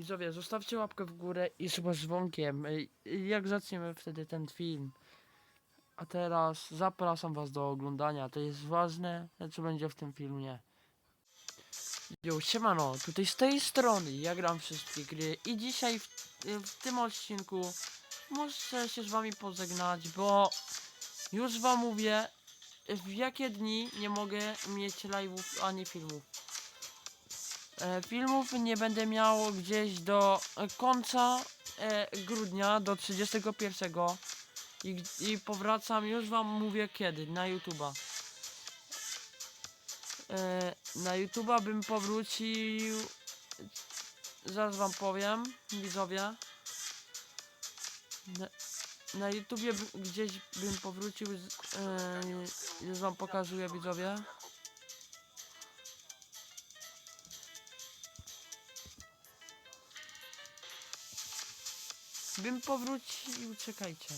Widzowie, zostawcie łapkę w górę i suba z dzwonkiem. Jak zaczniemy wtedy ten film? A teraz zapraszam was do oglądania. To jest ważne, co będzie w tym filmie. Jo, siemano, tutaj z tej strony ja gram wszystkie gry i dzisiaj w, w tym odcinku muszę się z wami pożegnać, bo już wam mówię, w jakie dni nie mogę mieć live'ów ani filmów. E, filmów nie będę miał gdzieś do końca e, grudnia, do 31 i, i powracam, już wam mówię kiedy, na YouTube'a. E, na YouTube'a bym powrócił, zaraz wam powiem, widzowie. Na, na YouTubie gdzieś bym powrócił, już wam pokazuję widzowie. Bym powrócił, czekajcie.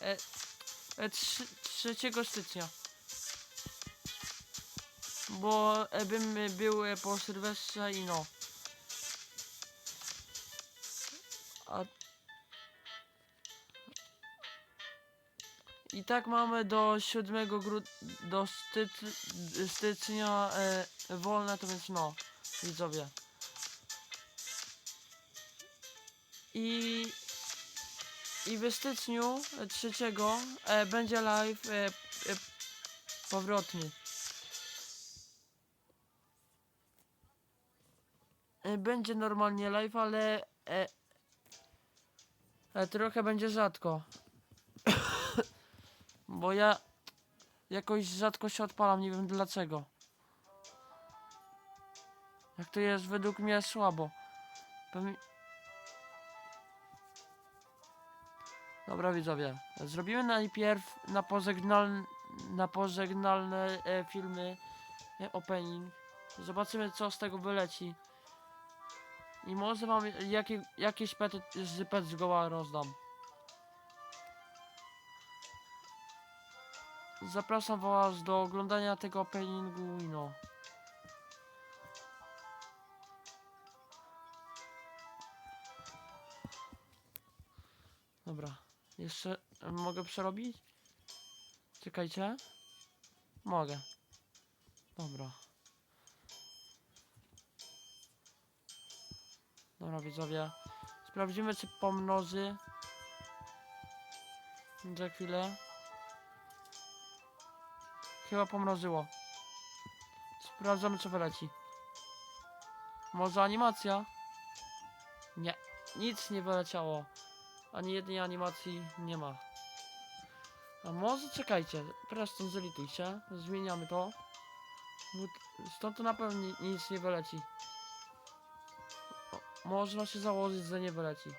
E, e, trzy, 3 stycznia. Bo e, bym był e, po Sylwestrze i no. A... I tak mamy do 7 grudnia, do styc, stycznia e, wolne, to więc no, widzowie. I i w styczniu e, trzeciego e, będzie live e, e, powrotny. E, będzie normalnie live, ale e, e, trochę będzie rzadko. Bo ja jakoś rzadko się odpalam, nie wiem dlaczego. Jak to jest według mnie słabo. Pewnie... Dobra widzowie, zrobimy najpierw na, pożegnal, na pożegnalne e, filmy e, opening. Zobaczymy co z tego wyleci. I może wam jakie, jakieś pety z pet z goła rozdam. Zapraszam was do oglądania tego openingu no. Dobra. Jeszcze e, mogę przerobić? Czekajcie. Mogę. Dobra. Dobra widzowie. Sprawdzimy czy pomnoży. Za chwilę. Chyba pomnożyło. Sprawdzamy czy wyleci. Może animacja? Nie. Nic nie wyleciało. Ani jednej animacji nie ma. A może czekajcie, Preston zlitujcie, zmieniamy to. Stąd to na pewno ni- nic nie wyleci. Można się założyć, że nie wyleci.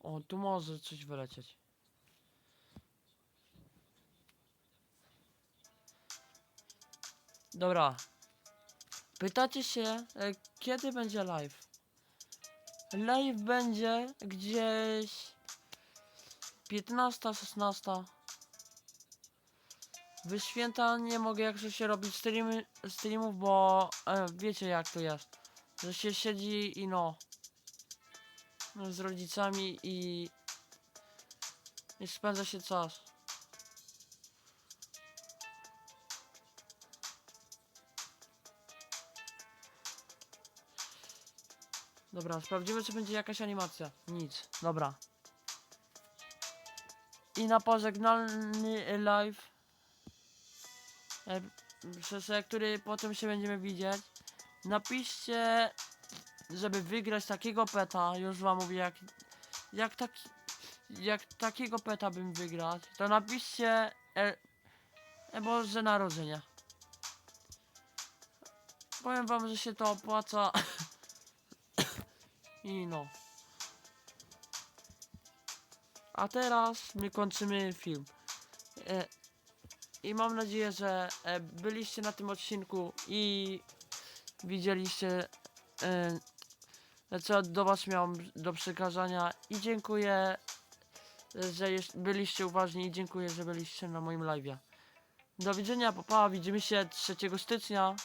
O, tu może coś wylecieć. Dobra, Pytacie się, e, kiedy będzie live? Live będzie gdzieś 15, 16. W święta nie mogę jak się robić streamy, streamów, bo e, wiecie jak to jest. Że się siedzi i no. Z rodzicami i. I spędza się czas. Dobra, sprawdzimy czy będzie jakaś animacja. Nic, dobra. I na pożegnalny live, przez który potem się będziemy widzieć, napiszcie, żeby wygrać takiego peta, już wam mówię jak, jak taki, jak takiego peta bym wygrać, to napiszcie e, e, Boże Narodzenia. Powiem wam, że się to opłaca. I no. A teraz my kończymy film. E, I mam nadzieję, że e, byliście na tym odcinku i widzieliście e, co do was miałem do przekazania i dziękuję, e, że byliście uważni i dziękuję, że byliście na moim live'ie. Do widzenia, papa, widzimy się 3 stycznia.